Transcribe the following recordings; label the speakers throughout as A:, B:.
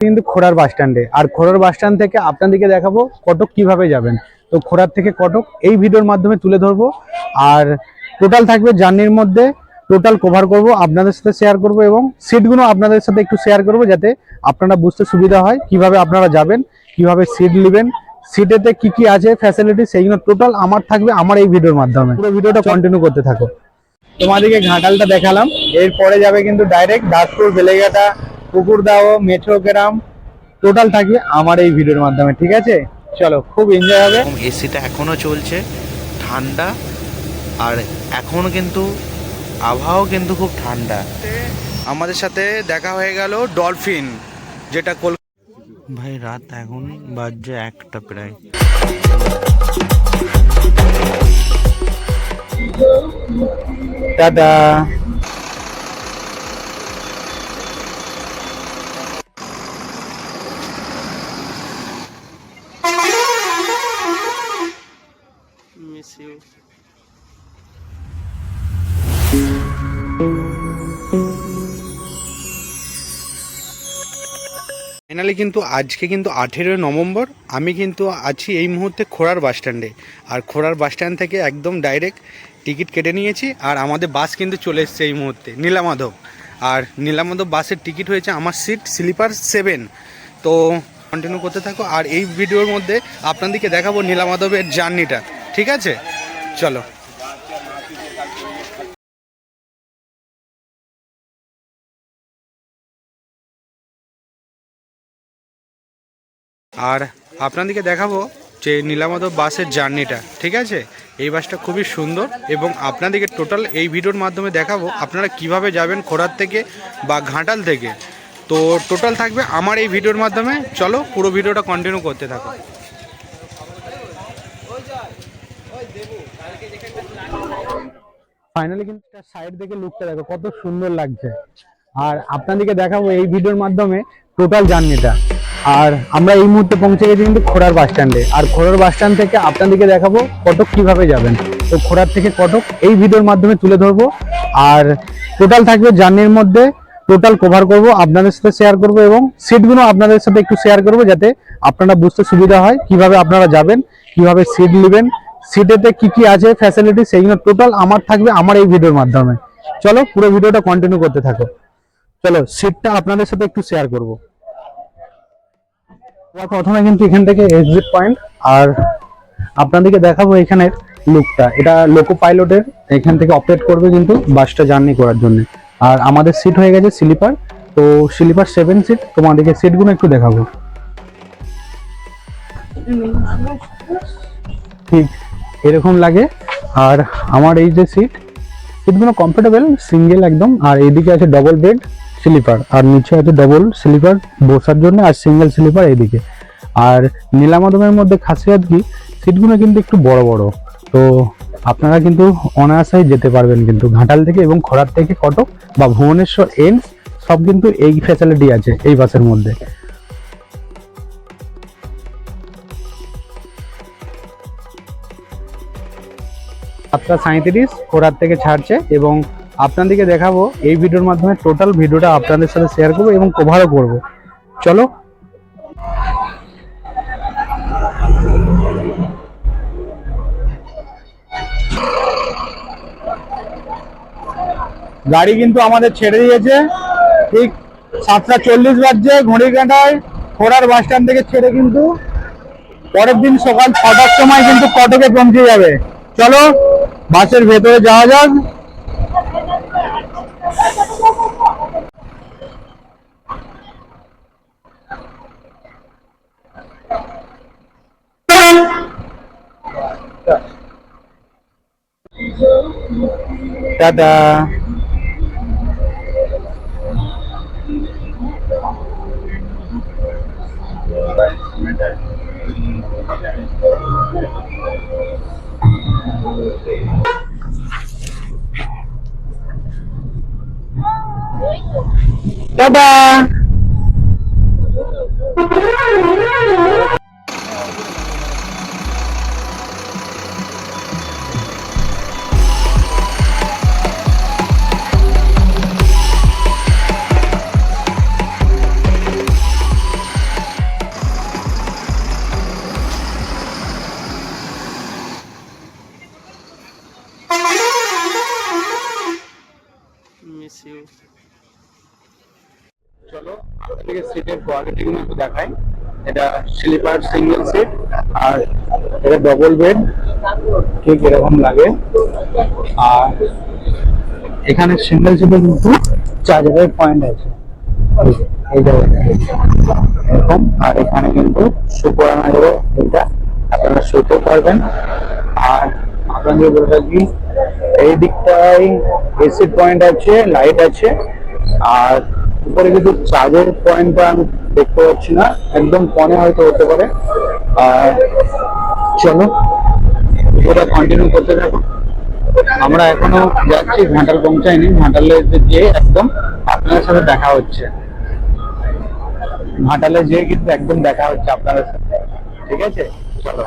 A: কিন্তু খোড়ার বাস স্ট্যান্ডে। আর খোড়ার bus stand থেকে আপনাদেরকে দেখাবো কটক কীভাবে যাবেন। তো খোড়ার থেকে কটক, এই ভিডিওর মাধ্যমে তুলে ধরবো। আর টোটাল থাকবে জার্নির মধ্যে টোটাল কভার করব, আপনাদের সাথে শেয়ার করব এবং সিটগুলো আপনাদের সাথে একটু শেয়ার করব যাতে আপনারা বুঝতে সুবিধা হয় কীভাবে আপনারা যাবেন, কীভাবে সিট নেবেন সিটেতে কি কি আছে ফ্যাসিলিটি সেইগুলো টোটাল আমার থাকবে আমার এই ভিডিওর মাধ্যমে। পুরো ভিডিওটা কন্টিনিউ করতে থাকো। তোমাদেরকে ঘাটালটা দেখালাম, এরপরে যাবে কিন্তু ডাইরেক্ট দাসপুর, বেলেঘাটা পুকুরদাও মেট্রো গ্রাম টোটাল থাকবে আমার এই ভিডিওর মাধ্যমে ঠিক আছে? চলো খুব এনজয় হবে।
B: এসিটা এখনও চলছে ঠান্ডা আর এখন কিন্তু আবহাওয়াও কিন্তু খুব ঠান্ডা। আমাদের সাথে দেখা হয়ে গেল ডলফিন যেটা কল ভাই রাত এখন বাজছে একটা প্রায়।
A: টাটা।
B: ফাইনালি কিন্তু আজকে কিন্তু আঠেরোই নভেম্বর, আমি কিন্তু আছি এই মুহূর্তে খোড়ার বাস স্ট্যান্ডে। আর খোড়ার বাস স্ট্যান্ড থেকে একদম ডাইরেক্ট টিকিট কেটে নিয়েছি, আর আমাদের বাস কিন্তু চলে এসছে এই মুহূর্তে, নীলামাধব। আর নীলামাধব বাসের টিকিট হয়েছে আমার সিট, স্লিপার সেভেন। তো কন্টিনিউ করতে থাকো, আর এই ভিডিওর মধ্যে আপনাদেরকে দেখাবো নীলামাধবের জার্নিটা, ঠিক আছে? চলো। আর আপনাদেরকে দেখাবো যে নীলামাধব বাসের জার্নিটা, ঠিক আছে? এই বাসটা খুবই সুন্দর এবং আপনাদেরকে টোটাল এই ভিডিওর মাধ্যমে দেখাবো আপনারা কীভাবে যাবেন খোড়ার থেকে বা ঘাটাল থেকে। তো টোটাল থাকবে আমার এই ভিডিওর মাধ্যমে। চলো পুরো ভিডিওটা কন্টিনিউ করতে থাকো।
A: ফাইনালি কিন্তু সাইড থেকে লুকটা দেখো, কত সুন্দর লাগছে। আর আপনাদেরকে দেখাবো এই ভিডিওর মাধ্যমে টোটাল জার্নিটা। আর আমরা এই মুহূর্তে পৌঁছে গেছি কিন্তু খোড়ার বাস স্ট্যান্ডে। আর খোড়ার বাস স্ট্যান্ড থেকে আপনাদেরকে দেখাবো কটক কীভাবে যাবেন। তো খোড়ার থেকে কটক, এই ভিডিওর মাধ্যমে তুলে ধরবো। আর টোটাল থাকবে জার্নির মধ্যে টোটাল কভার করব, আপনাদের সাথে শেয়ার করব এবং সিটগুলো আপনাদের সাথে একটু শেয়ার করব যাতে আপনারা বুঝতে সুবিধা হয় কীভাবে আপনারা যাবেন, কীভাবে সিট নেবেন সিটেতে কি কি আছে ফ্যাসিলিটি সেইগুলো টোটাল আমার থাকবে আমার এই ভিডিওর মাধ্যমে। চলো পুরো ভিডিওটা কন্টিনিউ করতে থাকো। চলো সিটটা আপনাদের সাথে একটু শেয়ার করব। প্রথমে কিন্তু এখান থেকে এক্সিট পয়েন্ট আর আপনাদেরকে দেখাবো এখানের লুকটা এটা লোকো পাইলটের এখান থেকে অপারেট করবে কিন্তু বাসটা জার্নি করার জন্য। আর আমাদের সিট হয়ে গেছে স্লিপার তো স্লিপার সেভেন সিট তোমাদেরকে সিটগুলো একটু দেখাবো। ঠিক এরকম লাগে। আর আমার এই যে সিট সিটগুলো কমফোর্টেবল সিঙ্গেল একদম। আর এইদিকে আছে ডবল বেড স্লিপার আর নিচে আছে ডবল স্লিপার বসার জন্য আর সিঙ্গেল স্লিপার এইদিকে। আর নীলামাদমের মধ্যে খাসিয়াত কি? সিটগুলো কিন্তু একটু বড় বড়। তো আপনারা কিন্তু অনায়াসেই যেতে পারবেন কিন্তু ঘাটাল থেকে এবং খড়ার থেকে কটক বা ভুবনেশ্বর এন্স সব কিন্তু এই ফ্যাসিলিটি আছে এই বাসের মধ্যে। সাতটা সাঁত্রিশ খোরার থেকে ছাড়ছে এবং আপনাদেরকে দেখাবো এই ভিডিওর মাধ্যমে টোটাল ভিডিওটা আপনাদের সাথে শেয়ার করব এবং কভারও করব। চলো। গাড়ি কিন্তু আমাদের ছেড়ে দিয়েছে। ঠিক সাতটা চল্লিশ বাজছে ঘড়ির কাঁটায় খোড়ার বাস স্ট্যান্ড থেকে ছেড়ে কিন্তু পরের দিন সকাল ছটার সময় কিন্তু কটকে পৌঁছে যাবে। চলো বাসের ভেতরে যাওয়া যাক। Dadah. Dadah. ইউ চলো আপনাদেরকে সিটের কোয়ালিটি গুলো একটু দেখাই। এটা স্লিপার সিঙ্গেল সিট আর এটা ডবল বেড ঠিক এরকম লাগে। আর এখানে সিঙ্গেল সিটে কিন্তু চার্জারের পয়েন্ট আছে। এই জায়গাটা এরকম। আর এখানে কিন্তু সুপার যাবে এটা আপনারা শুতে পারবেন। আর আপনাদের বলে রাখি, এই দিকটায় এসি পয়েন্ট আছে লাইট আছে, আর উপরে কিন্তু চার্জের পয়েন্টটা আমি দেখতে পাচ্ছি না, একদম কনে হয়তো হতে পারে। আর চলো ওটা কন্টিনিউ করতে থাকো। আমরা এখনও যাচ্ছি, ঘাটাল পৌঁছাইনি ঘাটালে গিয়ে একদম আপনাদের সাথে দেখা হচ্ছে। ঘাটালে যেয়ে কিন্তু একদম দেখা হচ্ছে আপনাদের সাথে। ঠিক আছে? চলো।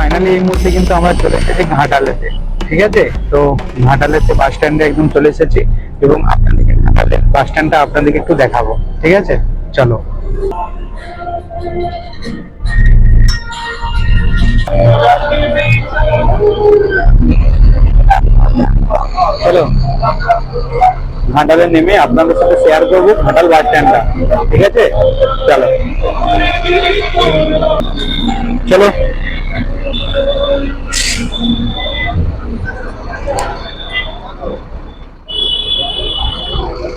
A: ফাইনালি এই মুহূর্তে কিন্তু আমরা চলে এসেছি ঘাটালেতে ঠিক আছে? তো ঘাটালেতে বাস স্ট্যান্ডে একদম চলে এসেছি এবং আপনাদেরকে ঘাটালের বাস স্ট্যান্ডটা আপনাদেরকে একটু দেখাবো। ঠিক আছে? চলো। চলো। ঘাটালে নেমে আপনাদের সাথে শেয়ার করব ঘাটাল বাস স্ট্যান্ডটা ঠিক আছে? চলো। চলো।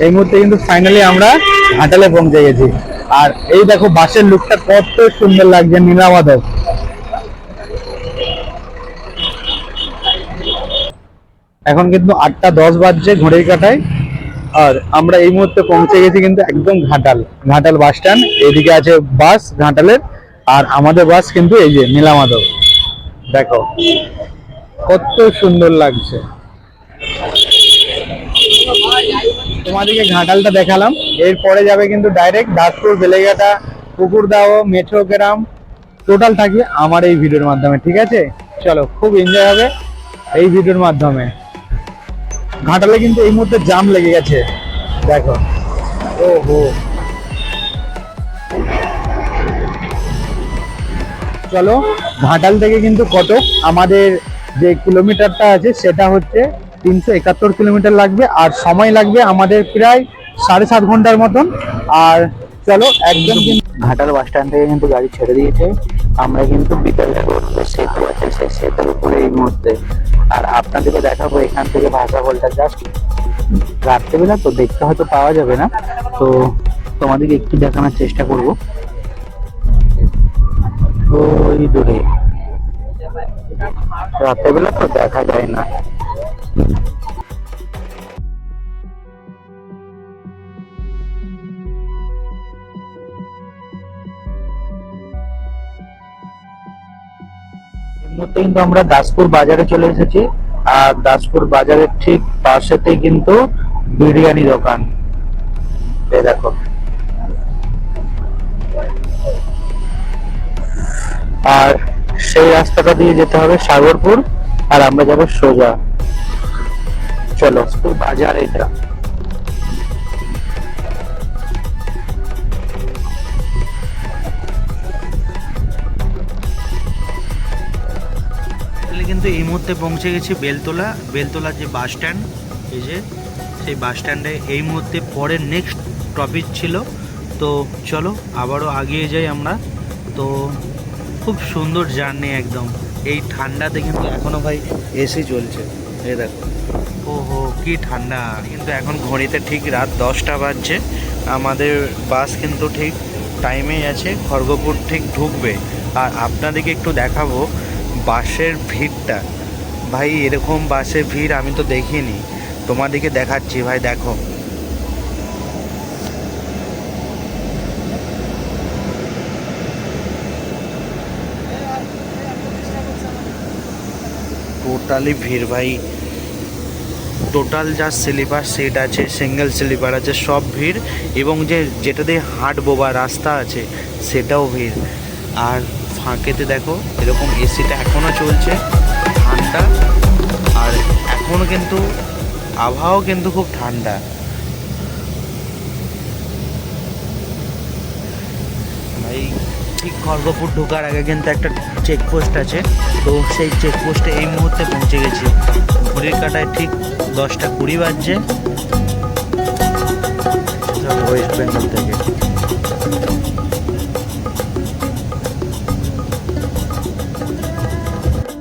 A: এই মুহূর্তে কিন্তু ফাইনালি আমরা ঘাটালে পৌঁছে গেছি। আর এই দেখো বাসের লুকটা কত সুন্দর লাগছে নীলামাধব এখন কিন্তু আটটা দশ বাজছে ঘড়ির কাটায়। আর আমরা এই মুহূর্তে পৌঁছে গেছি কিন্তু একদম ঘাটাল ঘাটাল বাস স্ট্যান্ড এদিকে আছে বাস, ঘাটালের। আর আমাদের বাস কিন্তু এই যে নীলামাধব দেখো, কত সুন্দর লাগছে। তোমাদেরকে ঘাটালটা দেখালাম। এরপরে যাবে কিন্তু ডাইরেক্ট দাসপুর, বেলেঘাটা পুকুরদাও মেট্রো গ্রাম। টোটাল থাকবে আমার এই ভিডিওর মাধ্যমে, ঠিক আছে? চলো, খুব এনজয় হবে এই ভিডিওর মাধ্যমে। ঘাটালে কিন্তু এই মুহূর্তে জাম লেগে গেছে। দেখো। ও হো চলো, ঘাটাল থেকে কিন্তু কত আমাদের যে কিলোমিটারটা আছে, সেটা হচ্ছে তিনশো একাত্তর কিলোমিটার লাগবে আর সময় লাগবে আমাদের প্রায় সাড়ে সাত ঘণ্টার মতন। আর চলো একদম ঘাটাল বাস স্ট্যান্ড থেকে কিন্তু গাড়ি ছেড়ে দিয়েছে। আমরা কিন্তু বিকালে সেতু আছে, সেই সেতুর উপরে এই মুহূর্তে। আর আপনাদেরকে দেখাবো এখান থেকে ভাষা বলটা জাস্ট রাত্রেবেলা, তো দেখতে হয়তো পাওয়া যাবে না। তো তোমাদেরকে একটু দেখানোর চেষ্টা করব। ওই দূরে। রাত্রেবেলা তো দেখা যায় না। মুহূর্তে কিন্তু আমরা দাসপুর বাজারে চলে এসেছি। আর দাসপুর বাজারের ঠিক পাশেতেই কিন্তু বিরিয়ানি দোকান। দেখো। আর সেই রাস্তাটা দিয়ে যেতে হবে সাগরপুর, আর আমরা যাব সোজা। চলো, বাজার এটা
B: কিন্তু এই মুহূর্তে পৌঁছে গেছি বেলতলা বেলতলা যে বাস স্ট্যান্ড, এই যে, সেই বাস স্ট্যান্ডে এই মুহূর্তে পরের নেক্সট টপিক ছিল। তো চলো, আবারও আগিয়ে যাই আমরা। তো খুব সুন্দর জার্নি একদম। এই ঠান্ডাতে কিন্তু এখনও ভাই এসি চলছে। এই দেখো। ওহো, কি ঠান্ডা। কিন্তু এখন ঘড়িতে ঠিক রাত দশটা বাজছে। আমাদের বাস কিন্তু ঠিক টাইমেই আছে, খড়গপুর ঠিক ঢুকবে। আর আপনাদেরকে একটু দেখাবো বাসের ভিড়টা। ভাই, এরকম বাসের ভিড় আমি তো দেখিনি। তোমাদেরকে দেখাচ্ছি, ভাই, দেখো। টোটালি ভিড়, ভাই। টোটাল যা স্লিপার সেট আছে, সিঙ্গেল স্লিপার আছে, সব ভিড় এবং যে যেটা দিয়ে হাঁটবো বা রাস্তা আছে, সেটাও ভিড়। আর ফাঁকেতে দেখো, এরকম এসিটা এখনও চলছে, ঠান্ডা, আর এখনও কিন্তু আবহাওয়াও কিন্তু খুব ঠান্ডা। ভাই,
C: ঠিক খড়গপুর ঢোকার আগে কিন্তু একটা চেকপোস্ট আছে, তো সেই চেকপোস্টে এই মুহূর্তে পৌঁছে গেছি। ঘড়ির কাটায় ঠিক দশটা কুড়ি বাজছে। ওয়েস্ট বেঙ্গল থেকে।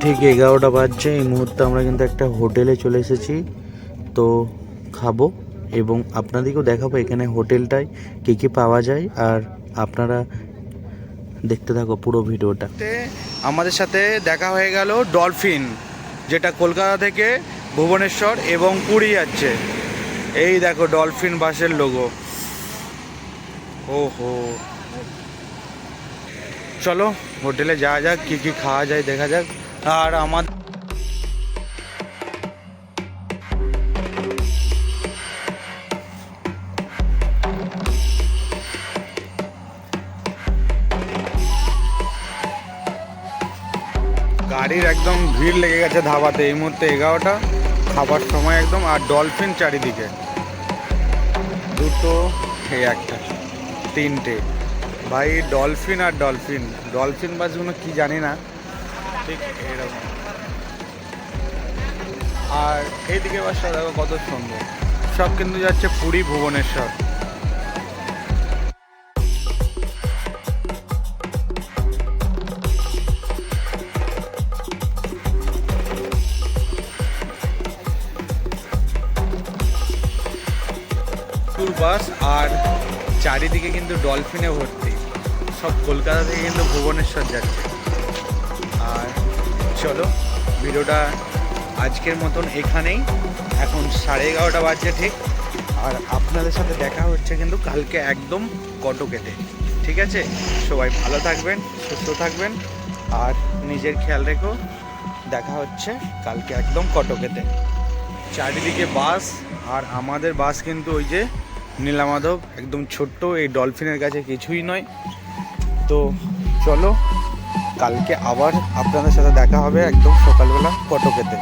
C: ঠিক এগারোটা বাজছে এই মুহূর্তে আমরা কিন্তু একটা হোটেলে চলে এসেছি। তো খাব এবং আপনাদেরকেও দেখাবো এখানে হোটেলটায় কী কী পাওয়া যায় আর আপনারা দেখতে থাকো পুরো ভিডিওটা।
B: আমাদের সাথে দেখা হয়ে গেল ডলফিন। যেটা কলকাতা থেকে ভুবনেশ্বর এবং পুরী যাচ্ছে। এই দেখো ডলফিন বাসের লোগো ও হো চলো হোটেলে যাওয়া যাক, কী কী খাওয়া যায় দেখা যাক। আর আমার গাড়ির একদম ভিড় লেগে গেছে ধাবাতে। এই মুহূর্তে এগারোটা, খাবার সময় একদম, আর ডলফিন চারিদিকে। দুটো, এই একটা, তিনটে। ভাই ডলফিন আর ডলফিন ডলফিন বাসগুলো কি জানি না। ঠিক এরকম। আর এইদিকে বাসটা দেখো কত সুন্দর। সব কিন্তু যাচ্ছে পুরী, ভুবনেশ্বর। আর চারিদিকে কিন্তু ডলফিনে ভর্তি। সব কলকাতা থেকে কিন্তু ভুবনেশ্বর যাচ্ছে। আর চলো, ভিডিওটা আজকের মতন এখানেই। এখন সাড়ে এগারোটা বাজছে ঠিক। আর আপনাদের সাথে দেখা হচ্ছে কিন্তু কালকে একদম কটকেতে। ঠিক আছে? সবাই ভালো থাকবেন, সুস্থ থাকবেন। আর নিজের খেয়াল রেখো, দেখা হচ্ছে কালকে একদম কটকেতে। চারিদিকে বাস, আর আমাদের বাস কিন্তু ওই যে নীলামাধব একদম ছোট্ট, এই ডলফিনের কাছে কিছুই নয়। তো চলো, কালকে আবার আপনাদের সাথে দেখা হবে একদম সকালবেলা কটকেতে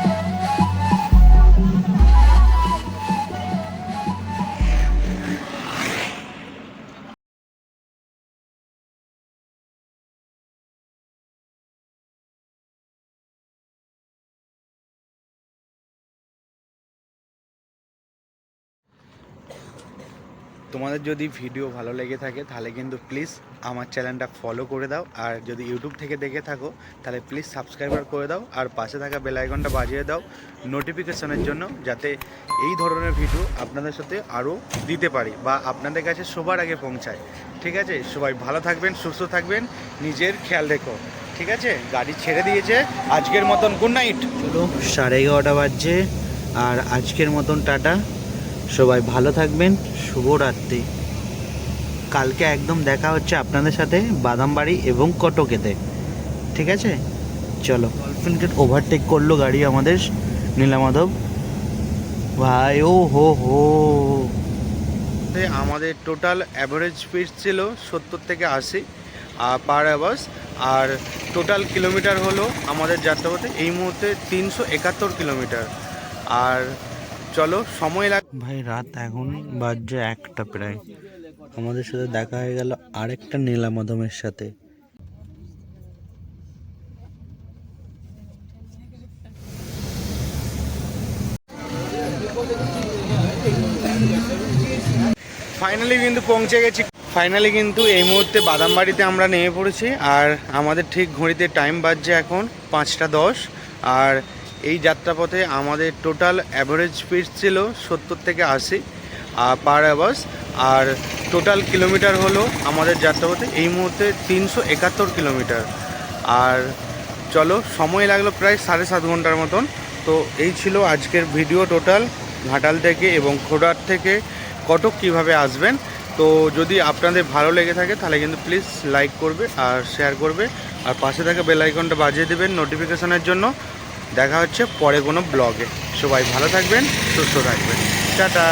B: তোমাদের যদি ভিডিও ভালো লেগে থাকে, তাহলে কিন্তু প্লিজ আমার চ্যানেলটা ফলো করে দাও। আর যদি ইউটিউব থেকে দেখে থাকো, তাহলে প্লিজ সাবস্ক্রাইবার করে দাও। আর পাশে থাকা বেল আইকনটা বাজিয়ে দাও নোটিফিকেশনের জন্য, যাতে এই ধরনের ভিডিও আপনাদের সাথে আরও দিতে পারি বা আপনাদের কাছে সবার আগে পৌঁছায়। ঠিক আছে? সবাই ভালো থাকবেন, সুস্থ থাকবেন, নিজের খেয়াল রেখো। ঠিক আছে? গাড়ি ছেড়ে দিয়েছে। আজকের মতন গুড নাইট
C: সাড়ে এগারোটা বাজছে। আর আজকের মতন টাটা। সবাই ভালো থাকবেন, শুভরাত্রি। কালকে একদম দেখা হচ্ছে আপনাদের সাথে বাদামবাড়ি এবং কটকেতে। ঠিক আছে? চলো ডলফিনকে ওভারটেক করল গাড়ি আমাদের নীলামাধব ভাই, ও হো হো।
B: আমাদের টোটাল অ্যাভারেজ স্পিড ছিল সত্তর থেকে আশি পার আওয়ার্স আর টোটাল কিলোমিটার হলো আমাদের যাত্রাপথে এই মুহূর্তে তিনশো একাত্তর কিলোমিটার আর চলো সময় লাগ
C: ভাই রাত এখন বাজছে একটা প্রায়। আমাদের সাথে দেখা হয়ে গেল আরেকটা নীলামাধমের সাথে।
B: ফাইনালি কিন্তু পৌঁছে গেছি। ফাইনালি কিন্তু এই মুহূর্তে বাদামবাড়িতে আমরা নেমে পড়েছি আর আমাদের ঠিক ঘড়িতে টাইম বাজছে এখন পাঁচটা দশ আর এই যাত্রাপথে আমাদের টোটাল অ্যাভারেজ স্পিড ছিল সত্তর থেকে আশি পার আওয়ার্স। আর টোটাল কিলোমিটার হলো আমাদের যাত্রাপথে এই মুহূর্তে তিনশো একাত্তর কিলোমিটার। আর চলো, সময় লাগল প্রায় সাড়ে সাত ঘণ্টার মতন। তো এই ছিল আজকের ভিডিও টোটাল, ঘাটাল থেকে এবং খোড়ার থেকে কটক কীভাবে আসবেন। তো যদি আপনাদের ভালো লেগে থাকে, তাহলে কিন্তু প্লিজ লাইক করবে আর শেয়ার করবে। আর পাশে থাকা বেল আইকনটা বাজিয়ে দেবেন নোটিফিকেশনের জন্য। দেখা হচ্ছে পরে কোনো ব্লগে। সবাই ভালো থাকবেন সুস্থ থাকবেন। টাটা!